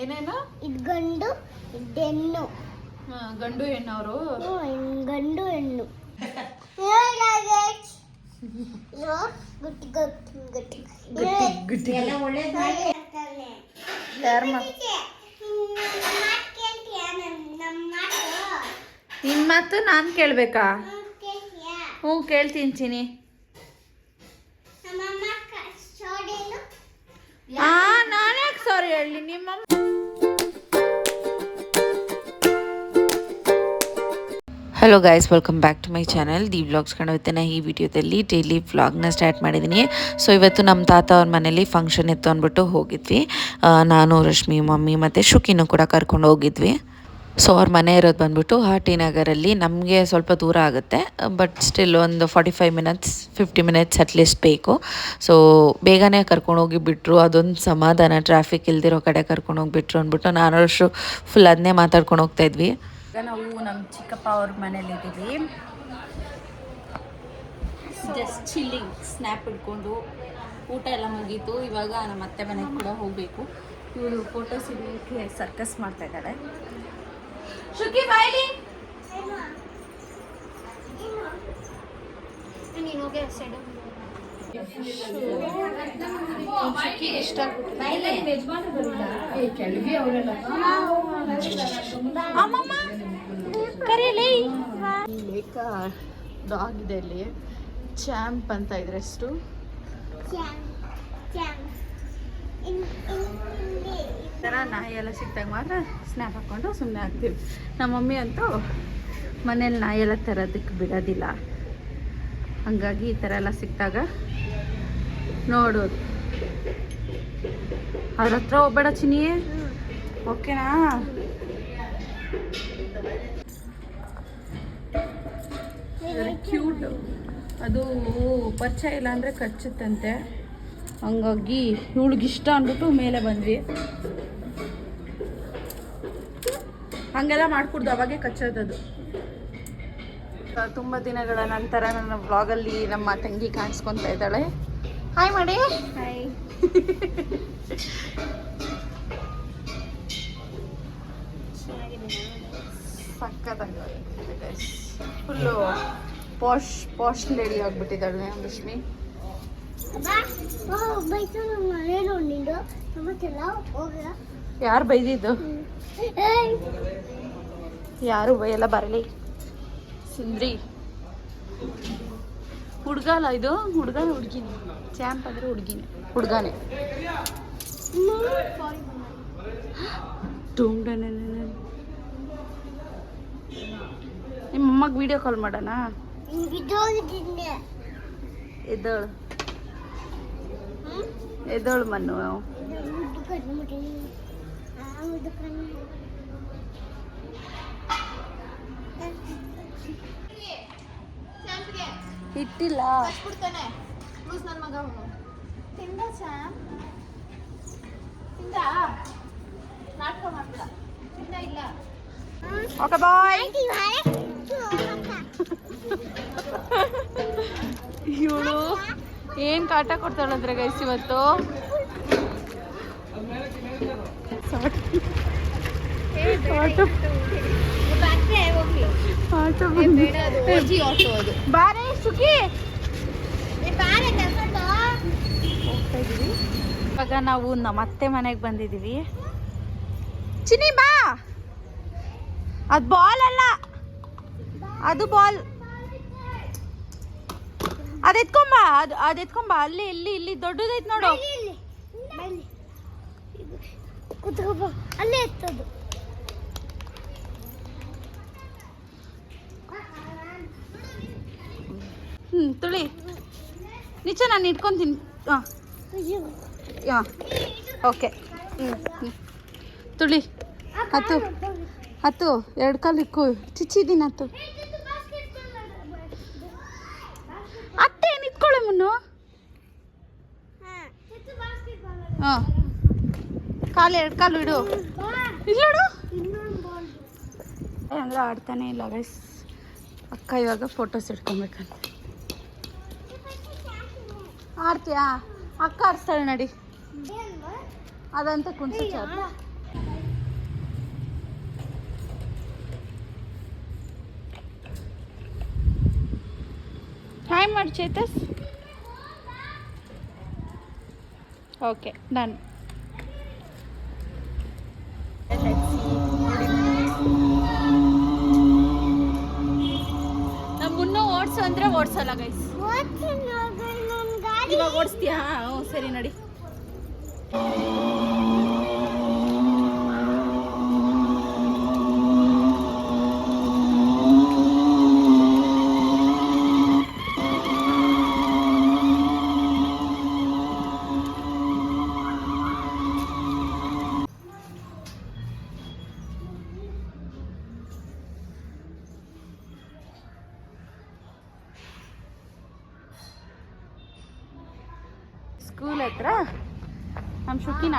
ಏನೇನು? ಇದು ಗಂಡು ಇದು ಹೆಣ್ಣು. ಹಾಂ ಗಂಡು ಹೆಣ್ಣವರು ಹ್ಮ್, ಗಂಡು ಹೆಣ್ಣು. ಗಟ್ಟಿ ಗಟ್ಟಿ ಗಟ್ಟಿ. ಯಾರ ನಿನ್ನ ಮಾತು ನಾನು ಕೇಳಬೇಕಾ? ಹ್ಞೂ ಕೇಳ್ತೀನಿ ಚಿನಿ ಹಾಂ ನಾನು ಯಾಕೆ ಸಾರಿ ಹೇಳಿ ನಿಮ್ಮ hello guys welcome back to my channel the vlogs ಇವತ್ತಿನ ಈ ವಿಡಿಯೋದಲ್ಲಿ ಡೈಲಿ ವ್ಲಾಗ್ನ ಸ್ಟಾರ್ಟ್ ಮಾಡಿದ್ದೀನಿ ಸೊ ಇವತ್ತು ನಮ್ಮ ತಾತ ಅವ್ರ ಮನೇಲಿ ಫಂಕ್ಷನ್ ಇತ್ತು ಅಂದ್ಬಿಟ್ಟು ಹೋಗಿದ್ವಿ. ಆ, ನಾನು ರಶ್ಮಿ ಮಮ್ಮಿ ಮತ್ತು ಶುಕಿನೂ ಕೂಡ ಕರ್ಕೊಂಡು ಹೋಗಿದ್ವಿ. ಸೊ ಅವ್ರ ಮನೆ ಇರೋದು ಬಂದ್ಬಿಟ್ಟು ಟಿ ನಗರಲ್ಲಿ ನಮಗೆ ಸ್ವಲ್ಪ ದೂರ ಆಗುತ್ತೆ ಬಟ್ ಸ್ಟಿಲ್ ಒಂದು forty five minutes fifty minutes at least ಬೇಕು. ಸೊ ಬೇಗನೆ ಕರ್ಕೊಂಡೋಗಿ ಬಿಟ್ಟರು ಅದೊಂದು ಸಮಾಧಾನ ಟ್ರಾಫಿಕ್ ಇಲ್ದಿರೋ ಕಡೆ ಕರ್ಕೊಂಡು ಹೋಗಿಬಿಟ್ರು ಅಂದ್ಬಿಟ್ಟು ನಾನು ಅಷ್ಟು ಫುಲ್ ಅದನ್ನೇ ಮಾತಾಡ್ಕೊಂಡು ಹೋಗ್ತಾ ಇದ್ವಿ. ಈಗ ನಾವು ನಮ್ಮ ಚಿಕ್ಕಪ್ಪ ಅವ್ರ ಮನೇಲಿ ಇದ್ದೀವಿ. ಜಸ್ಟ್ ಚಿಲ್ಲಿಂಗ್ ಸ್ನ್ಯಾಪ್ ಇಟ್ಕೊಂಡು ಊಟ ಎಲ್ಲ ಮುಗೀತು. ಇವಾಗ ನಮ್ಮ ಅತ್ತೆ ಮನೆಗೆ ಕೂಡ ಹೋಗಬೇಕು. ಇವಳು ಫೋಟೋಸ್ ಹಿಡಿಯೋಕ್ಕೆ ಸರ್ಕಸ್ ಮಾಡ್ತಾ ಇದ್ದಾರೆ ಅಮ್ಮಮ್ಮ! ಕರೀಲಿ. ಡಾಗ್ ಇದೆ ಇಲ್ಲಿ. ಚಾಂಪ್ ಅಂತ ಇದ್ರೆ ಎಷ್ಟು? ಈ ಥರ ನಾಯಿ ಎಲ್ಲ ಸಿಕ್ತಾಗ ಮಾತ್ರ ಸ್ನ್ಯಾಪ್ ಹಾಕ್ಕೊಂಡು ಸುಮ್ಮನೆ ಆಗ್ತೀವಿ ನಮ್ಮ ಮಮ್ಮಿ ಅಂತೂ ಮನೇಲಿ ನಾಯಿ ಎಲ್ಲ ತರೋದಕ್ಕೆ ಬಿಡೋದಿಲ್ಲ. ಹಂಗಾಗಿ ಈ ಥರ ಎಲ್ಲ ಸಿಕ್ತಾಗ ನೋಡೋದು. ಅವ್ರ ಹತ್ರ ಹೋಗ್ಬೇಡ ಚಿನ್ನಿ ಓಕೆನಾ ಕ್ಯೂಟ್ ಅದು ಪರಿಚಯ ಇಲ್ಲ ಅಂದರೆ ಕಚ್ಚುತ್ತಂತೆ. ಹಂಗಾಗಿ ಇವಳಿಗಿಷ್ಟ ಅಂದ್ಬಿಟ್ಟು ಮೇಲೆ ಬಂದ್ವಿ. ಹಂಗೆಲ್ಲ ಮಾಡ್ಕೊಡ್ದು ಅವಾಗೆ ಕಚ್ಚೋದದು. ತುಂಬ ದಿನಗಳ ನಂತರ ನನ್ನ ಬ್ಲಾಗಲ್ಲಿ ನಮ್ಮ ತಂಗಿ ಕಾಣಿಸ್ಕೊತಾ ಇದ್ದಾಳೆ. ಹಾಯ್ ಮಾಡಿ ಹಾಯ್ ಸಕ್ಕತ್ತಾಗಿ ಫುಲ್ಲು ಪಾಶ್ ಪಾಶ್ ಲೇಡಿ ಆಗಿಬಿಟ್ಟಿದ್ದಾಳೆ ಲಕ್ಷ್ಮಿ ಯಾರು ಬೈದಿದ್ದು? ಯಾರು ಬೈಯಲ್ಲ ಬರಲಿ. ಸುಂದ್ರಿ. ಹುಡುಗ ಅಲ್ಲ ಇದು? ಹುಡುಗ ಹುಡುಗಿನೇ. ಚಾಂಪ್ ಅಂದ್ರೆ ಹುಡುಗಿನೇ. ಹುಡುಗಾನೆ. ನಿಮ್ಮ ಅಮ್ಮಗೆ ವಿಡಿಯೋ ಕಾಲ್ ಮಾಡೋಣ? ಎದ್ದೋಳು. ಎದ್ದೋಳು ಮನ್ನು. ಮುದ್ದು ಕಣ್ಣು ಮುಟ್ಟಿ ಆ ಮುದ್ದು ಕಣ್ಣು ಇಟ್ಟಿಲ್ಲ ಓಕೆ ಬಾಯ್ ಇವಳು ಏನ್ ಕಾಟ ಕೊಡ್ತಾಳಂದ್ರೆ ಗೈಸ್ ಇವತ್ತು? ಆಟೋ. ಬಾರೆ ಸುಖಿ. ಇವಾಗ ನಾವು ನಮ್ಮ ಅತ್ತೆ ಮನೆಗೆ ಬಂದಿದ್ದೀವಿ ಚಿನಿ ಬಾ. ಅದು ಬಾಲ್ ಅಲ್ಲ. ಅದು ಬಾಲ್. ಅದು ಎತ್ಕೊಂಬ ಅದು ಅದು ಎತ್ಕೊಂಬ ಅಲ್ಲಿ ಇಲ್ಲಿ ಇಲ್ಲಿ ದೊಡ್ಡದೈತ್ ನೋಡು. ಅಲ್ಲೇ ಎತ್ತದು. ಹ್ಞೂ ತುಳಿ. ನಿಚ ನಾನು ಇಟ್ಕೊಂತೀನಿ. ಹಾಂ ಹಾಂ ಓಕೆ. ಹ್ಞೂ ಹ್ಞೂ ತುಳಿ ಹತ್ತು. ಹತ್ತು ಎರಡು ಕಾಲು ಇಕ್ಕು. ಚಿಚ್ಚಿದ್ದೀನಿ ಹತ್ತು. ಅತ್ತೆ ನಿಂತ್ಕೊಳ್ಳೆ ಮುನ್ನು ಹಾಂ ಕಾಲು ಎರಡು ಕಾಲು ಇಡು ಇಲ್ಲೋಡು ಎಲ್ಲ ಆಡ್ತಾನೆ ಇಲ್ಲ ಗೈಸ್ ಅಕ್ಕ ಇವಾಗ ಫೋಟೋಸ್ ಇಟ್ಕೊಬೇಕಂತ ಆಡ್ತೀಯಾ ಅಕ್ಕ ಆಡ್ಸ್ತಾಳೆ ನಡಿ ಅದಂತ ಕುಣಿಸು ಚಾರು ಹಾಯ್ ಮಾಡಿ ಚೇತಸ್ ಓಕೆ ಡನ್. ನಮ್ಮನ್ನು ಮುನ್ನೂ ಓಡಿಸು ಅಂದ್ರೆ ಓಡಿಸಲ್ಲ ಗೈಸ್ ಇವಾಗ ಓಡಿಸ್ತೀಯಾ? ಹ್ಞೂ ಸರಿ ನಡಿ.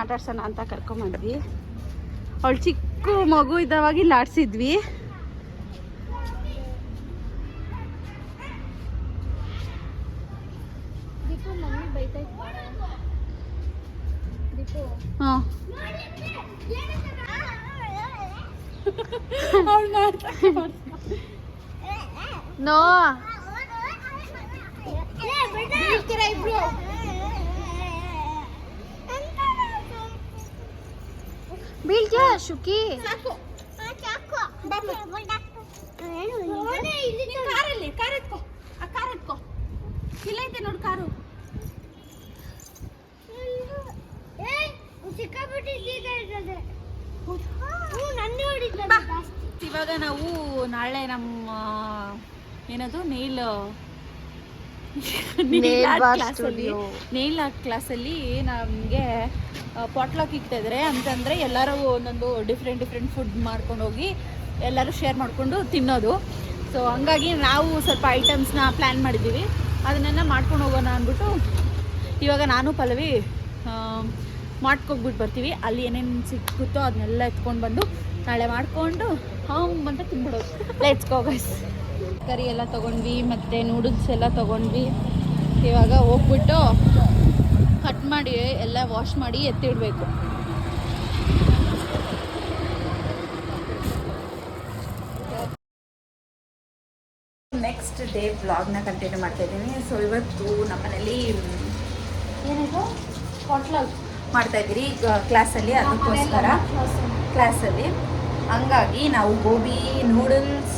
ನಮ್ಮ ಶುಕ್ಕಿನ ಆಟ ಆಡ್ಸೋಣ ಅಂತ ಕರ್ಕೊಂಬಂದ್ವಿ. ಅವಳು ಚಿಕ್ಕ ಮಗು ಇದ್ದವಾಗ ಇಲ್ಲಿ ಆಡಿಸಿದ್ವಿ ಹಾಂ. ನೋ. ಬೀಳ್ತೀಯ ಶುಕಿ ಕಾರಲ್ಲಿ ಕಾರ್ ಎತ್ಕೋ. ಆ ಕಾರ್ ಎತ್ಕೋ. ಇಲ್ಲ ಐತೆ ನೋಡು ಕಾರು. ಇವಾಗ ನಾವು ನಾಳೆ ನಮ್ಮ ಏನದು ನೇಲ್ Nail bar ಕ್ಲಾಸಲ್ಲಿ studio. ನೇಲ್ ಆರ್ಟ್ ಕ್ಲಾಸಲ್ಲಿ ನಮಗೆ ಪಾಟ್ಲಾಕ್ ಇಕ್ತಾ ಇದ್ದಾರೆ ಅಂತಂದರೆ ಎಲ್ಲರೂ ಒಂದೊಂದು ಡಿಫ್ರೆಂಟ್ ಡಿಫ್ರೆಂಟ್ ಫುಡ್ ಮಾಡ್ಕೊಂಡು ಹೋಗಿ ಎಲ್ಲರೂ ಶೇರ್ ಮಾಡಿಕೊಂಡು ತಿನ್ನೋದು. ಸೊ ಹಂಗಾಗಿ ನಾವು ಸ್ವಲ್ಪ ಐಟಮ್ಸ್ನ ಪ್ಲ್ಯಾನ್ ಮಾಡಿದ್ದೀವಿ. ಅದನ್ನೆಲ್ಲ ಮಾಡ್ಕೊಂಡು ಹೋಗೋಣ ಅಂದ್ಬಿಟ್ಟು ಇವಾಗ ನಾನು ಪಲ್ಲವಿ ಮಾಡ್ಕೊಬಿಟ್ಟು ಬರ್ತೀವಿ. ಅಲ್ಲಿ ಏನೇನು ಸಿಕ್ಕುತ್ತೋ ಅದನ್ನೆಲ್ಲ ಎತ್ಕೊಂಡು ಬಂದು ನಾಳೆ ಮಾಡಿಕೊಂಡು ಹಾಂ ಅಂತ ತಿನ್ಬಿಡೋದು. ಲೆಟ್ಸ್ ಗೋ ಗೈಸ್ ಕರಿ ಎಲ್ಲ ತೊಗೊಂಡ್ವಿ ಮತ್ತು ನೂಡಲ್ಸ್ ಎಲ್ಲ ತೊಗೊಂಡ್ವಿ. ಇವಾಗ ಹೋಗ್ಬಿಟ್ಟು ಕಟ್ ಮಾಡಿ ಎಲ್ಲ ವಾಶ್ ಮಾಡಿ ಎತ್ತಿಡಬೇಕು. ನೆಕ್ಸ್ಟ್ ಡೇ ವ್ಲಾಗ್ನ ಕಂಟಿನ್ಯೂ ಮಾಡ್ತಾ ಇದ್ದೀನಿ. ಸೊ ಇವತ್ತು ನಮ್ಮನೇಲಿ ಏನಿದು? ಪಾಟ್ಲಾಗ್ ಮಾಡ್ತಾ ಇದ್ದೀರಿ ಕ್ಲಾಸಲ್ಲಿ ಅದಕ್ಕೋಸ್ಕರ. ಕ್ಲಾಸಲ್ಲಿ ಹಂಗಾಗಿ ನಾವು ಗೋಬಿ ನೂಡಲ್ಸ್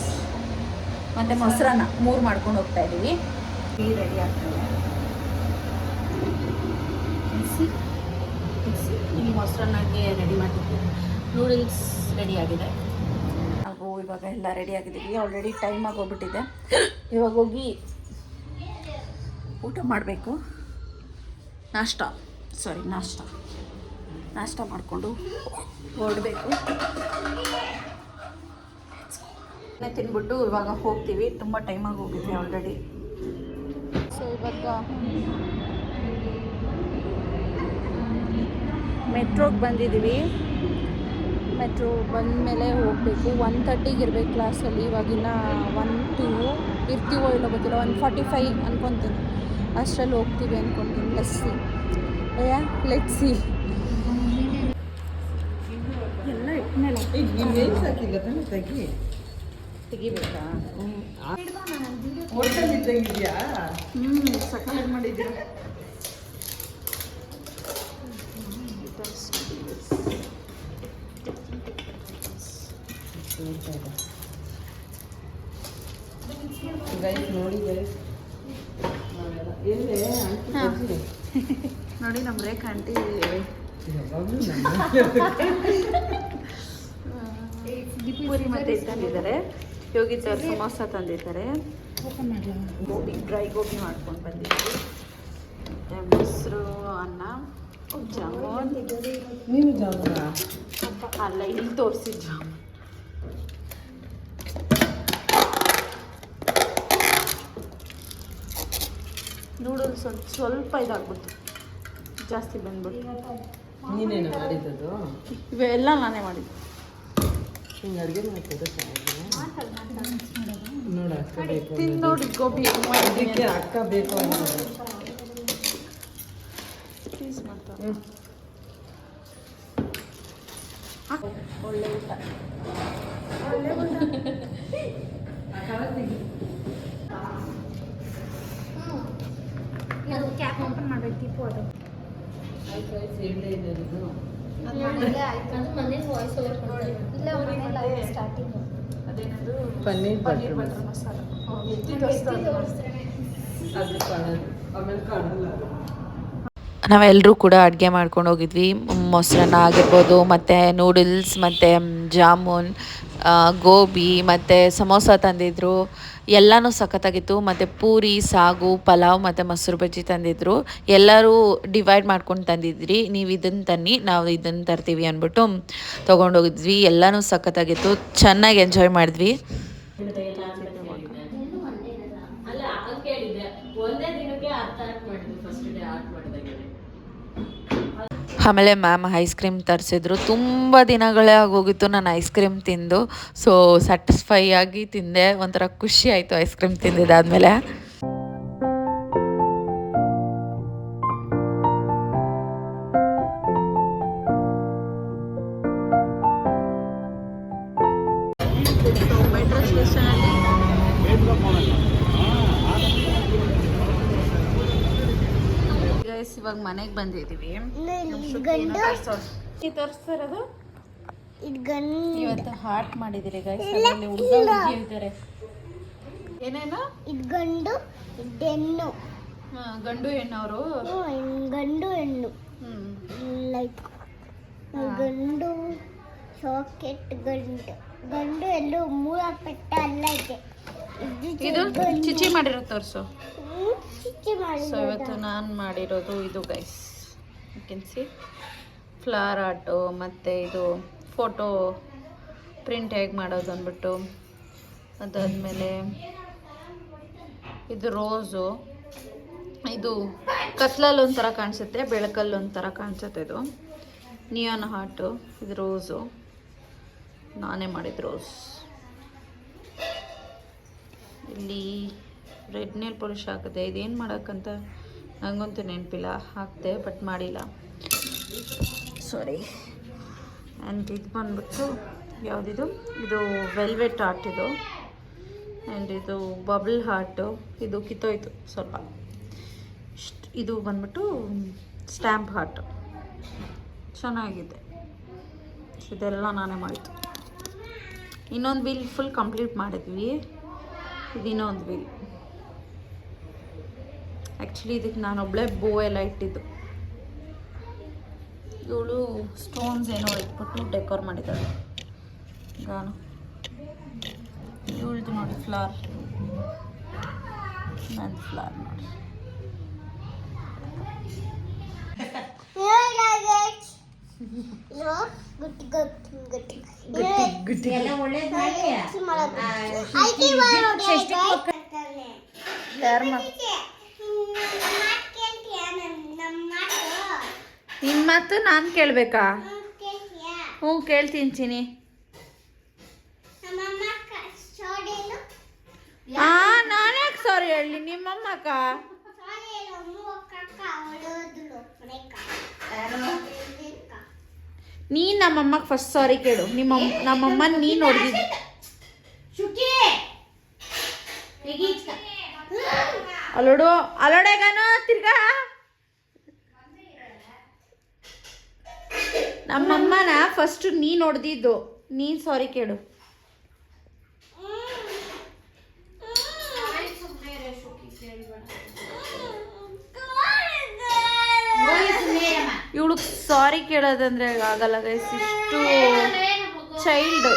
ಮತ್ತು ಮೊಸರನ್ನ ಮೂರು ಮಾಡ್ಕೊಂಡು ಹೋಗ್ತಾ ಇದೀವಿ. ಟೀ ರೆಡಿ ಆಗ್ತದೆ. ಮಿಕ್ಸಿ ಮಿಕ್ಸಿ ಈ ಮೊಸರನ್ನಕ್ಕೆ ರೆಡಿ ಮಾಡಿದ್ದೀವಿ ನೂಡಲ್ಸ್ ರೆಡಿ ಆಗಿದೆ. ಹಾಗೂ ಇವಾಗ ಎಲ್ಲ ರೆಡಿ ಆಗಿದ್ದೀವಿ. ಆಲ್ರೆಡಿ ಟೈಮ್ ಆಗೋಗ್ಬಿಟ್ಟಿದೆ. ಇವಾಗ ಹೋಗಿ ಊಟ ಮಾಡಬೇಕು. ನಾಷ್ಟ. ಸಾರಿ ನಾಷ್ಟ. ನಾಷ್ಟ ಮಾಡಿಕೊಂಡು ಹೊರಡಬೇಕು ತಿನ್ಬಿಟ್ಟು ಇವಾಗ ಹೋಗ್ತೀವಿ. ತುಂಬ ಟೈಮ್ ಆಗಿ ಹೋಗಿದೆ ಆಲ್ರೆಡಿ ಸೊ ಇವಾಗ ಮೆಟ್ರೋಗೆ ಬಂದಿದ್ದೀವಿ ಮೆಟ್ರೋ ಬಂದಮೇಲೆ ಹೋಗಬೇಕು. ಒನ್ ತರ್ಟಿಗೆ ಇರಬೇಕು ಕ್ಲಾಸಲ್ಲಿ ಇವಾಗಿನ ಒನ್ ಟೂ ಇರ್ತೀವೋ ಇಲ್ಲೋ ಗೊತ್ತಿಲ್ಲ. ಒನ್ ಫಾರ್ಟಿ ಫೈ ಅಂದ್ಕೊತೀನಿ ಅಷ್ಟರಲ್ಲಿ ಹೋಗ್ತೀವಿ ಅಂದ್ಕೊತೀನಿ ಲೆಸ್ಸಿ ಯಾ ಲೆಟ್ಸಿ ಎಲ್ಲ ಇಟ್ಮೇಲೆ. ತೆಗಿಬೇಕಾ? ಹ್ಞೂ ಸಕ್ಕತ್ತಾಗಿ ಮಾಡಿದ್ದೀರ ಹಾ. ನೋಡಿ ನಮ್ಮ ರೇಖಾ ಆಂಟಿ. ಮತ್ತೆ ಇದ್ದಾರೆ ಯೋಗಿ ಸರ್ ಸಮೋಸ ತಂದಿದ್ದಾರೆ ಗೋಬಿ ಡ್ರೈ ಗೋಬಿ ಮಾಡ್ಕೊಂಡು ಬಂದಿದ್ದೀವಿ. ಮತ್ತು ಮೊಸರು ಅನ್ನ ಜಾಮೂನ್. ನೀನು ಅಲ್ಲ ಇಲ್ಲಿ ತೋರಿಸಿದ ಜಾಮೂನ್. ನೂಡಲ್ಸ್ ಒಂದು ಸ್ವಲ್ಪ ಇದಾಗ್ಬಿಡ್ತು. ಜಾಸ್ತಿ ಬಂದ್ಬಿಟ್ಟು ನೀನೇನು ಮಾಡಿದ್ದು ಇವೆಲ್ಲ ನಾನೇ ಮಾಡಿದ್ದು. ಹಿಂಗೆ ಅಡುಗೆ ಮಾಡ್ತಿದ್ದೆ ನೋಡ, ಅಕ್ಕ ಬೇಕು ತಿಂದು ನೋಡಿ ಗೋಬಿ ಹೆಂಗ್ ಮಾಡಿದ್ದೀನಿ ಅದಕ್ಕೆ ಅಕ್ಕ ಬೇಕು ಅನ್ನೋದು ಪ್ಲೀಸ್ ಮಾಡ್ತಾರೆ ಹ್ಮ್. ಒಳ್ಳೆ ಊಟ ಅದು ಕ್ಯಾಪ್ ಓಪನ್ ಮಾಡ್ಬೇಕು ದೀಪು ಅದು ಆಯ್ತು ಆಯ್ತು ಎಣ್ಣೆ ಇದೆ ಇದು ಅದು ಮನೇಲಿ ವಾಯ್ಸ್ ಓವರ್ ಇಲ್ಲ ಮನೇಲಿ ಸ್ಟಾರ್ಟಿಂಗ್ ಅದೇನದು? Paneer butter butter masala. ಅದು ಕಾಣೋದು ಆಮೇಲೆ ಕಾಣಲ್ಲ ನಾವೆಲ್ಲರೂ ಕೂಡ ಅಡುಗೆ ಮಾಡ್ಕೊಂಡು ಹೋಗಿದ್ವಿ. ಮೊಸರನ್ನ ಆಗಿರ್ಬೋದು ಮತ್ತು ನೂಡಲ್ಸ್ ಮತ್ತು ಜಾಮೂನ್ ಆ, ಗೋಬಿ ಮತ್ತು ಸಮೋಸ ತಂದಿದ್ರು. ಎಲ್ಲನೂ ಸಖತ್ತಾಗಿತ್ತು. ಮತ್ತು ಪೂರಿ, ಸಾಗು, ಪಲಾವ್ ಮತ್ತು ಮೊಸರು ಬಜ್ಜಿ ತಂದಿದ್ರು. ಎಲ್ಲರೂ ಡಿವೈಡ್ ಮಾಡ್ಕೊಂಡು ತಂದಿದ್ರಿ. ನೀವು ಇದನ್ನು ತನ್ನಿ, ನಾವು ಇದನ್ನು ತರ್ತೀವಿ ಅಂದ್ಬಿಟ್ಟು ತೊಗೊಂಡೋಗಿದ್ವಿ. ಎಲ್ಲನೂ ಸಖತ್ತಾಗಿತ್ತು. ಚೆನ್ನಾಗಿ ಎಂಜಾಯ್ ಮಾಡಿದ್ವಿ. ಆಮೇಲೆ ಮ್ಯಾಮ್ ಐಸ್ ಕ್ರೀಮ್ ತರಿಸಿದ್ರು. ತುಂಬ ದಿನಗಳೇ ಆಗೋಗಿತ್ತು ನಾನು ಐಸ್ ಕ್ರೀಮ್ ತಿಂದು. ಸೊ ಸ್ಯಾಟಿಸ್ಫೈ ಆಗಿ ತಿಂದೆ. ಒಂಥರ ಖುಷಿ ಆಯಿತು ಐಸ್ ಕ್ರೀಮ್ ತಿಂದಿದ್ದಾದಮೇಲೆ. ಇವಾಗ ಮನೆಗೆ ಬಂದಿದ್ದೀವಿ ಗಂಡು ತೋರಿಸ್ತಾರದು ಇದು ಗಂಡು. ಇವತ್ತು ಹಾರ್ಟ್ ಮಾಡಿದಿರಿ. ಹುಡುಗಿ ಏನೇನು? ಇದು ಗಂಡು ಹೆಣ್ಣು. ಹಾ, ಗಂಡು ಹೆಣ್ಣವರು ಅವರು. ಗಂಡು ಹೆಣ್ಣು. ಲೈಕ್ ಗಂಡು ಸಾಕೆಟ್ ಗಂಡು. ಗಂಡು ಎಲ್ಲೂ ಮೂರ ಪೆಟ್ಟ ಅಲ್ಲ ಇದೆ. ಇದು ಚಿಚಿ ಮಾಡಿರೋ ತೋರಿಸು. ಸೊ ಇವತ್ತು ನಾನು ಮಾಡಿರೋದು ಇದು ಗೈಸ್ ಸಿ ಫ್ಲವರ್ ಆರ್ಟು ಮತ್ತು ಇದು ಫೋಟೋ ಪ್ರಿಂಟ್ ಹೇಗೆ ಮಾಡೋದು ಅಂದ್ಬಿಟ್ಟು. ಅದಾದಮೇಲೆ ಇದು ರೋಸು ಇದು ಕತ್ಲಲ್ಲಿ ಒಂಥರ ಕಾಣಿಸುತ್ತೆ ಬೆಳಕಲ್ಲಿ ಒಂಥರ ಕಾಣಿಸುತ್ತೆ ಇದು. ನಿಯಾನ್ ಹಾರ್ಟು ಇದು ರೋಸು ನಾನೇ ಮಾಡಿದ ರೋಸ್ ಇಲ್ಲಿ ರೆಡ್ ನೇಲ್ ಪಾಲಿಶ್ ಹಾಕಿದೆ ಇದೇನು ಮಾಡೋಕ್ಕಂತ ನನಗಂತೂ ನೆನಪಿಲ್ಲ. ಹಾಕಿದೆ ಬಟ್ ಮಾಡಿಲ್ಲ. ಸಾರಿ ಆ್ಯಂಡ್ ಇದು ಬಂದ್ಬಿಟ್ಟು ಯಾವುದಿದು? ಇದು ವೆಲ್ವೆಟ್ ಆರ್ಟ್ ಇದು. ಆ್ಯಂಡ್ ಇದು ಬಬಲ್ ಹಾರ್ಟು. ಇದು ಕಿತ್ತೋಯ್ತು ಸ್ವಲ್ಪ. ಇಷ್ಟು, ಇದು ಬಂದ್ಬಿಟ್ಟು ಸ್ಟ್ಯಾಂಪ್ ಹಾರ್ಟು. ಚೆನ್ನಾಗಿದೆ. ಇದೆಲ್ಲ ನಾನೇ ಮಾಡಿತು ಇನ್ನೊಂದು ಬಿಲ್ ಫುಲ್ ಕಂಪ್ಲೀಟ್ ಮಾಡಿದ್ವಿ. ಇದು ಇನ್ನೊಂದು ವೀಲ್ ಆ್ಯಕ್ಚುಲಿ ಇದಕ್ಕೆ ನಾನೊಬ್ಳೆ ಬೋ ಎಲ್ಲ ಇಟ್ಟಿದ್ದು ಇವಳು ಸ್ಟೋನ್ಸ್ ಏನೋ ಇಟ್ಬಿಟ್ಟು ಡೆಕೋರ್ ಮಾಡಿದ್ದಾಳೆ ಗಾನು ಇವಳ್ದು ನೋಡಿ ಫ್ಲವರ್ ನನ್ನ ಫ್ಲವರ್ ನೋಡಿ ಇರೋ ಗುಟ್ಟಿ ಗುಟ್ಟಿ ಗುಟ್ಟಿ ಗುಟ್ಟಿ ಮಿಕ್ಸಿ ಮಾಡೋದು. ಆಯ್ತು ಇವಾಗ ನೋಡಿ, ಯಾರು ಮಾ ನಿನ್ನ ಮಾತು ನಾನು ಕೇಳಬೇಕಾ? ಹ್ಞೂ ಕೇಳ್ತೀನಿ ಚಿನಿ ನಾನು ಯಾಕೆ ಸಾರಿ ಹೇಳಿ ನಿಮ್ಮಮ್ಮಕ್ಕ? ನೀ ನಮ್ಮಮ್ಮಕ್ಕೆ ಫಸ್ಟ್ ಸಾರಿ ಕೇಳು. ನಿಮ್ಮ ನಮ್ಮಮ್ಮ ನೀನು ನೋಡಿದ್ದು ಅಲೋಡು ಅಲೋಡೆಗಾನ ತಿರ್ಗಾ. ನಮ್ಮಮ್ಮನ ಫಸ್ಟ್ ನೀ ಹೊಡೆದಿದ್ದು ನೀನ್ ಸಾರಿ ಕೇಳು. ಇವಳು ಸಾರಿ ಕೇಳೋದಂದ್ರೆ ಆಗಲ್ಲ ಗೈಸ್ ಇಷ್ಟು ಚೈಲ್ಡ್